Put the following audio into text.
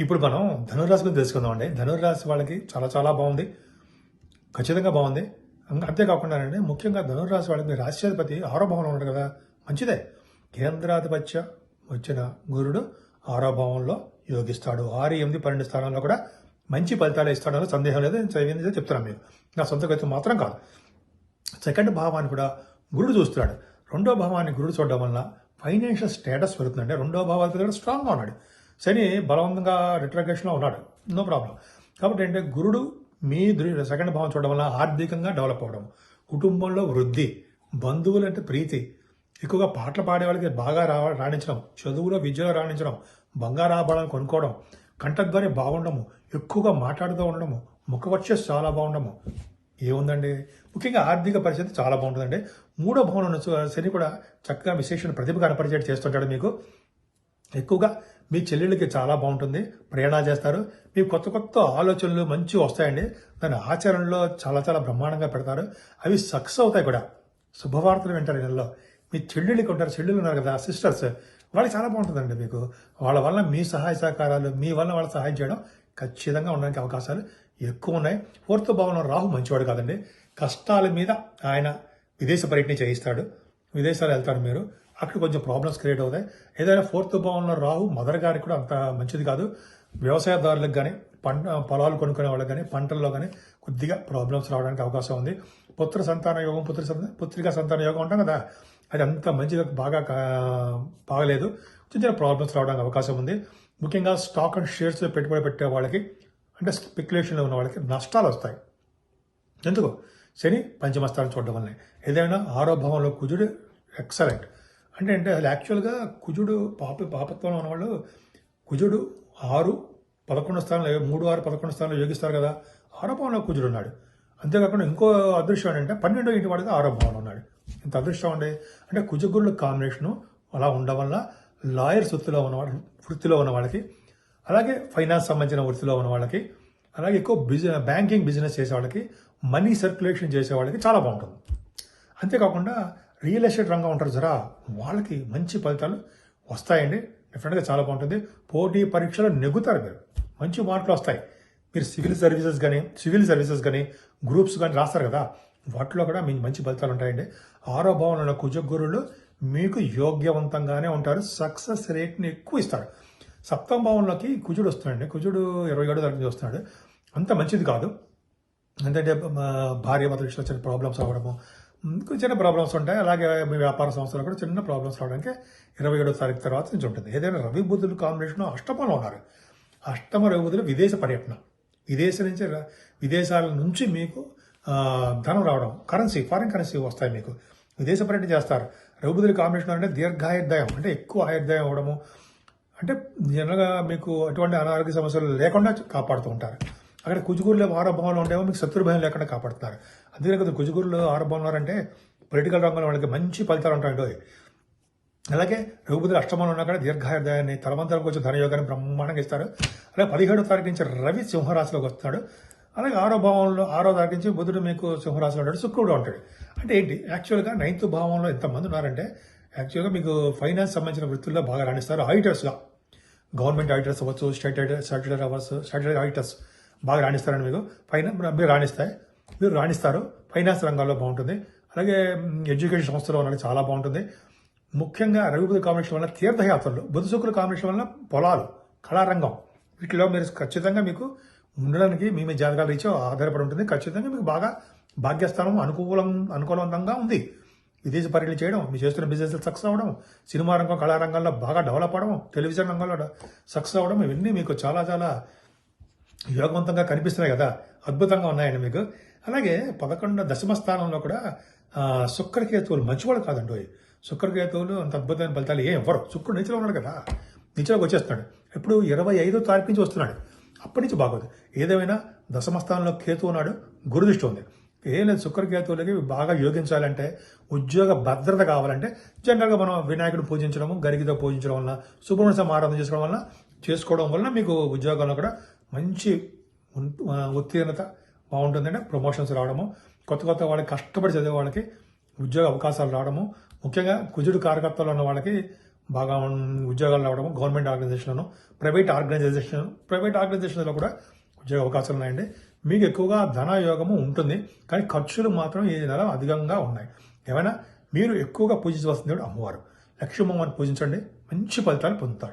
ఇప్పుడు మనం ధనుర్రాశి గురించి తెలుసుకుందామండి ధనుర్రాశి వాళ్ళకి చాలా చాలా బాగుంది. ఖచ్చితంగా బాగుంది. అంక- అంతేకాకుండా ముఖ్యంగా ధనుర్రాశి వాళ్ళకి మీ రాష్ట్రాధిపతి ఆరో భావంలో ఉన్నాడు కదా. మంచిదే. కేంద్రాధిపత్య వచ్చిన గురుడు ఆరో భావంలో యోగిస్తాడు. ఆరు ఎనిమిది పన్నెండు స్థానాల్లో కూడా మంచి ఫలితాలు ఇస్తాడని సందేహం లేదు. నేను చెప్తున్నాను మీకు. నా సొంత కవిత్వం మాత్రం కాదు. సెకండ్ భావాన్ని కూడా గురుడు చూస్తున్నాడు. రెండో భావాన్ని గురుడు చూడడం వల్ల ఫైనాన్షియల్ స్టేటస్ పెరుగుతుందంటే రెండో భావాలతో కూడా స్ట్రాంగ్గా ఉన్నాడు. శని బలవంతంగా రిట్రగేషన్లో ఉన్నాడు. నో ప్రాబ్లం కాబట్టి అంటే గురుడు మీ సెకండ్ భావం చూడడం వల్ల ఆర్థికంగా డెవలప్ అవ్వడం కుటుంబంలో వృద్ధి బంధువులు అంటే ప్రీతి ఎక్కువగా పాటలు పాడే వాళ్ళకి బాగా రా రాణించడం చదువులో విద్యలో రాణించడం బంగారు ఆభరణాలు కొనుక్కోవడం కంఠధ్వని బాగుండము ఎక్కువగా మాట్లాడుతూ ఉండడము ముఖవర్చస్ చాలా బాగుండము. ఏముందండి? ముఖ్యంగా ఆర్థిక పరిస్థితి చాలా బాగుంటుందండి. మూడో భవనం నుంచి శని కూడా చక్కగా విశేషణ ప్రతిభ కనపరిచేట్టు చేస్తుంటాడు మీకు. ఎక్కువగా మీ చెల్లెళ్ళకి చాలా బాగుంటుంది. ప్రయాణాలు చేస్తారు. మీ కొత్త కొత్త ఆలోచనలు మంచి వస్తాయండి. దాని ఆచరణలో చాలా చాలా బ్రహ్మాండంగా పెడతారు. అవి సక్సెస్ అవుతాయి కూడా. శుభవార్తలు వింటారు నెలలో మీ చెల్లెళ్ళకి ఉంటారు చెల్లెళ్ళు ఉన్నారు కదా సిస్టర్స్ వాళ్ళకి చాలా బాగుంటుందండి మీకు. వాళ్ళ వల్ల మీ సహాయ సహకారాలు మీ వల్ల వాళ్ళ సహాయం చేయడం ఖచ్చితంగా ఉండడానికి అవకాశాలు ఎక్కువ ఉన్నాయి. ఫోర్త్ భావంలో రాహు మంచివాడు కాదండి. కష్టాల మీద ఆయన విదేశ పర్యటన చేయిస్తాడు. విదేశాలు వెళ్తాడు మీరు. అక్కడ కొంచెం ప్రాబ్లమ్స్ క్రియేట్ అవుతాయి. ఏదైనా ఫోర్త్ భావంలో రాహు మదర్ గారికి కూడా అంత మంచిది కాదు. వ్యవసాయదారులకు కానీ పంట పొలాలు కొనుక్కునే వాళ్ళకి కానీ పంటల్లో కానీ కొద్దిగా ప్రాబ్లమ్స్ రావడానికి అవకాశం ఉంది. పుత్ర సంతాన యోగం పుత్ర సంత- పుత్రికా సంతాన యోగం ఉంటాం కదా అది అంత మంచిగా బాగా కా- బాగలేదు. చిన్న చిన్న ప్రాబ్లమ్స్ రావడానికి అవకాశం ఉంది. ముఖ్యంగా స్టాక్ అండ్ షేర్స్ పెట్టుబడి పెట్టే వాళ్ళకి అంటే స్పెక్యులేషన్లో ఉన్న వాళ్ళకి నష్టాలు వస్తాయి. ఎందుకు? శని పంచమస్థానం చూడడం వల్లనే. ఏదైనా ఆరో భావంలో కుజుడు ఎక్సలెంట్ అంటే అంటే అది యాక్చువల్గా కుజుడు పాప పాపత్వంలో ఉన్నవాళ్ళు కుజుడు ఆరు పదకొండు స్థానంలో మూడు ఆరు పదకొండు స్థానంలో యోగిస్తారు కదా ఆరో భావంలో కుజుడు ఉన్నాడు. అంతేకాకుండా ఇంకో అదృష్టం ఏంటంటే పన్నెండో ఇంటి వాడికి ఆరో భావంలో ఉన్నాడు. ఇంత అదృష్టం ఉండే అంటే కుజగురుల కాంబినేషను అలా ఉండడం వల్ల లాయర్స్ వృత్తిలో ఉన్నవాడు వృత్తిలో ఉన్న వాళ్ళకి అలాగే ఫైనాన్స్ సంబంధించిన వృత్తిలో ఉన్న వాళ్ళకి అలాగే ఎక్కువ బిజినెస్ బ్యాంకింగ్ బిజినెస్ చేసే వాళ్ళకి మనీ సర్క్యులేషన్ చేసే వాళ్ళకి చాలా బాగుంటుంది. అంతేకాకుండా రియల్ ఎస్టేట్ రంగం ఉంటారు జరా వాళ్ళకి మంచి ఫలితాలు వస్తాయండి. డెఫినెట్గా చాలా బాగుంటుంది. పోటీ పరీక్షలు నెగ్గుతారు మీరు. మంచి మార్కులు వస్తాయి. మీరు సివిల్ సర్వీసెస్ కానీ సివిల్ సర్వీసెస్ కానీ గ్రూప్స్ కానీ రాస్తారు కదా. వాటిలో కూడా మీకు మంచి ఫలితాలు ఉంటాయండి. ఆరో భావంలో ఉన్న కుజగురులు మీకు యోగ్యవంతంగానే ఉంటారు. సక్సెస్ రేట్ని ఎక్కువ ఇస్తారు. సప్తమ భావంలోకి కుజుడు వస్తున్నాడండి. కుజుడు ఇరవై ఏడు తరగతి వస్తున్నాడు. అంత మంచిది కాదు. ఎందుకంటే మా భార్య మత విషయంలో చిన్న ప్రాబ్లమ్స్ అవ్వడము చిన్న ప్రాబ్లమ్స్ ఉంటాయి. అలాగే మీ వ్యాపార సంస్థలు కూడా చిన్న ప్రాబ్లమ్స్ రావడానికి ఇరవై ఏడో తారీఖు తర్వాత నుంచి ఉంటుంది. ఏదైనా రవి బుద్ధులు కాంబినేషన్ అష్టమంలో ఉన్నారు. అష్టమ రవి బుద్ధులు విదేశ పర్యటన. విదేశం నుంచి విదేశాల నుంచి మీకు ధనం రావడం. కరెన్సీ ఫారిన్ కరెన్సీ వస్తాయి మీకు. విదేశ పర్యటన చేస్తారు. రవి బుద్ధుల కాంబినేషన్ అంటే దీర్ఘాయుర్దాయం. అంటే ఎక్కువ ఆయుర్దాయం అవ్వడము. అంటే జనరల్గా మీకు అటువంటి అనారోగ్య సమస్యలు లేకుండా కాపాడుతూ ఉంటారు. అక్కడ కుజుగురులో ఆరోభంలో ఉండేమో మీకు శత్రు భయం లేకుండా కాపాడుతున్నారు. అందుకనే కదా కుజుగురులు ఆరోభంలో అంటే పొలిటికల్ రంగంలో వాళ్ళకి మంచి ఫలితాలు ఉంటాయండి అలాగే రఘుపతి అష్టమంలో ఉన్నా కూడా దీర్ఘాయుర్దాయాన్ని తలవంతరం కొంచెం ధనయోగాన్ని బ్రహ్మాండంగా ఇస్తారు. అలాగే పదిహేడో తారీఖు నుంచి రవి సింహరాశిలోకి వస్తున్నాడు. అలాగే ఆరో భావంలో ఆరో తారీఖు నుంచి బుధుడు మీకు సింహరాశిలో ఉంటాడు శుక్రుడు ఉంటాడు. అంటే ఏంటి? యాక్చువల్గా నైన్త్ భావంలో ఎంతమంది ఉన్నారంటే యాక్చువల్గా మీకు ఫైనాన్స్ సంబంధించిన వృత్తుల్లో బాగా రాణిస్తారు. ఆడిటర్స్గా గవర్నమెంట్ ఆడిటర్స్ అవ్వచ్చు state statutory ours statutory auditors బాగా రాణిస్తారని మీకు ఫైనాన్స్ మీరు రాణిస్తాయి. మీరు రాణిస్తారు. ఫైనాన్స్ రంగాల్లో బాగుంటుంది. అలాగే ఎడ్యుకేషన్ సంస్థలో ఉన్నది చాలా బాగుంటుంది. ముఖ్యంగా రవిబుధ కాంబినేషన్ వల్ల తీర్థయాత్రలు బుధ శుక్రుల కాంబినేషన్ వల్ల పొలాలు కళారంగం వీటిలో మీరు ఖచ్చితంగా మీకు ఉండడానికి మీ మీ జాతకాలు ఇచ్చి ఆధారపడి ఉంటుంది. ఖచ్చితంగా మీకు బాగా భాగ్యస్థానం అనుకూలం అనుకూలవంతంగా ఉంది. విదేశీ పర్యటన చేయడం మీరు చేస్తున్న బిజినెస్లు సక్సెస్ అవ్వడం సినిమా రంగం కళారంగంలో బాగా డెవలప్ అవడం టెలివిజన్ రంగంలో సక్సెస్ అవ్వడం ఇవన్నీ మీకు చాలా చాలా యోగవంతంగా కనిపిస్తున్నాయి కదా అద్భుతంగా ఉన్నాయండి మీకు. అలాగే పదకొండు దశమ స్థానంలో కూడా శుక్రకేతువులు మంచివాడు కాదండి శుక్రకేతువులు అంత అద్భుతమైన ఫలితాలు ఏం ఇవ్వరు. శుక్రుడు నిచ్చెలో ఉన్నాడు కదా నిచ్చెలోకి వచ్చేస్తున్నాడు. ఇప్పుడు ఇరవై ఐదో తారీఖు నుంచి వస్తున్నాడు. అప్పటి నుంచి బాగోదు. ఏదేమైనా దశమ స్థానంలో కేతు ఉన్నాడు గురుదృష్టి ఉంది. ఏం లేదు శుక్రకేతువులకి బాగా యోగించాలంటే ఉద్యోగ భద్రత కావాలంటే జనరల్గా మనం వినాయకుడు పూజించడము గరిగితో పూజించడం వల్ల సుబ్రహ్మణ్యం ఆరాధన చేసుకోవడం వల్ల చేసుకోవడం వల్ల మీకు ఉద్యోగంలో కూడా మంచి ఉత్తీర్ణత బాగుంటుందంటే ప్రమోషన్స్ రావడము. కొత్త కొత్త వాళ్ళకి కష్టపడి చదివే వాళ్ళకి ఉద్యోగ అవకాశాలు రావడము. ముఖ్యంగా కుజుడు కార్యకర్తలు ఉన్న వాళ్ళకి బాగా ఉద్యోగాలు రావడము గవర్నమెంట్ ఆర్గనైజేషన్లను ప్రైవేట్ ఆర్గనైజేషన్ ప్రైవేట్ ఆర్గనైజేషన్లో కూడా ఉద్యోగ అవకాశాలు ఉన్నాయండి. మీకు ఎక్కువగా ధనయోగము ఉంటుంది కానీ ఖర్చులు మాత్రం ఈ నెల అధికంగా ఉన్నాయి. ఏమైనా మీరు ఎక్కువగా పూజించవలసిన దేవుడు అమ్మవారు. లక్ష్మమ్మని పూజించండి. మంచి ఫలితాలు పొందుతారు.